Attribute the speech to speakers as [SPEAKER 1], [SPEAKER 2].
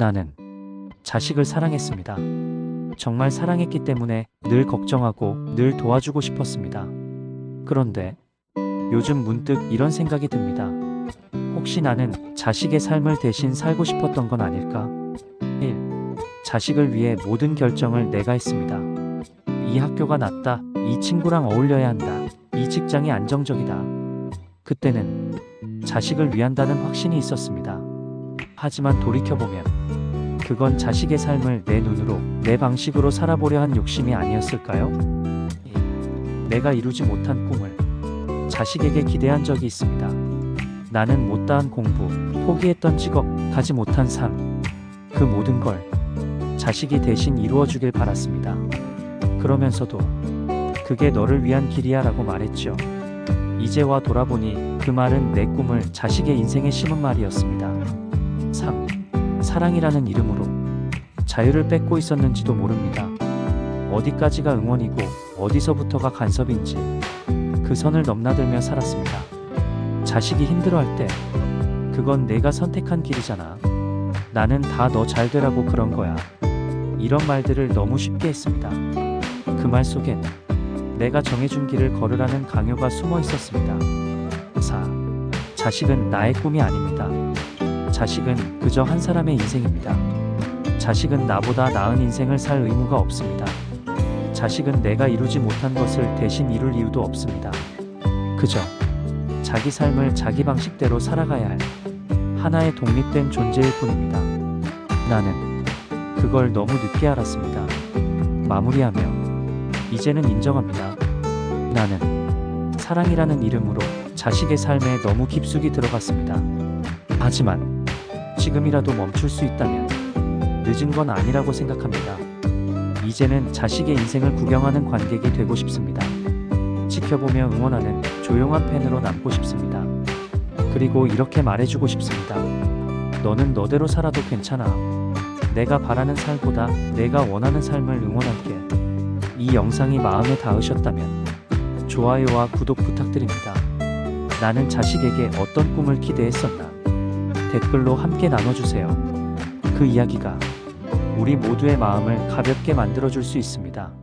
[SPEAKER 1] 나는 자식을 사랑했습니다. 정말 사랑했기 때문에 늘 걱정하고 늘 도와주고 싶었습니다. 그런데 요즘 문득 이런 생각이 듭니다. 혹시 나는 자식의 삶을 대신 살고 싶었던 건 아닐까? 1. 자식을 위해 모든 결정을 내가 했습니다. 이 학교가 낫다. 이 친구랑 어울려야 한다. 이 직장이 안정적이다. 그때는 자식을 위한다는 확신이 있었습니다. 하지만 돌이켜보면 그건 자식의 삶을 내 눈으로 내 방식으로 살아보려 한 욕심이 아니었을까요? 이, 내가 이루지 못한 꿈을 자식에게 기대한 적이 있습니다. 나는 못다한 공부, 포기했던 직업, 가지 못한 삶, 그 모든 걸 자식이 대신 이루어주길 바랐습니다. 그러면서도 그게 너를 위한 길이야 라고 말했죠. 이제와 돌아보니 그 말은 내 꿈을 자식의 인생에 심은 말이었습니다. 3. 사랑이라는 이름으로 자유를 뺏고 있었는지도 모릅니다. 어디까지가 응원이고 어디서부터가 간섭인지 그 선을 넘나들며 살았습니다. 자식이 힘들어할 때 그건 내가 선택한 길이잖아. 나는 다 너 잘 되라고 그런 거야. 이런 말들을 너무 쉽게 했습니다. 그 말 속엔 내가 정해준 길을 걸으라는 강요가 숨어 있었습니다. 4. 자식은 나의 꿈이 아닙니다. 자식은 그저 한 사람의 인생입니다. 자식은 나보다 나은 인생을 살 의무가 없습니다. 자식은 내가 이루지 못한 것을 대신 이룰 이유도 없습니다. 그저 자기 삶을 자기 방식대로 살아가야 할 하나의 독립된 존재일 뿐입니다. 나는 그걸 너무 늦게 알았습니다. 마무리하며 이제는 인정합니다. 나는 사랑이라는 이름으로 자식의 삶에 너무 깊숙이 들어갔습니다. 하지만 지금이라도 멈출 수 있다면 늦은 건 아니라고 생각합니다. 이제는 자식의 인생을 구경하는 관객이 되고 싶습니다. 지켜보며 응원하는 조용한 팬으로 남고 싶습니다. 그리고 이렇게 말해주고 싶습니다. 너는 너대로 살아도 괜찮아. 내가 바라는 삶보다 내가 원하는 삶을 응원할게. 이 영상이 마음에 닿으셨다면 좋아요와 구독 부탁드립니다. 나는 자식에게 어떤 꿈을 기대했었나? 댓글로 함께 나눠주세요. 그 이야기가 우리 모두의 마음을 가볍게 만들어줄 수 있습니다.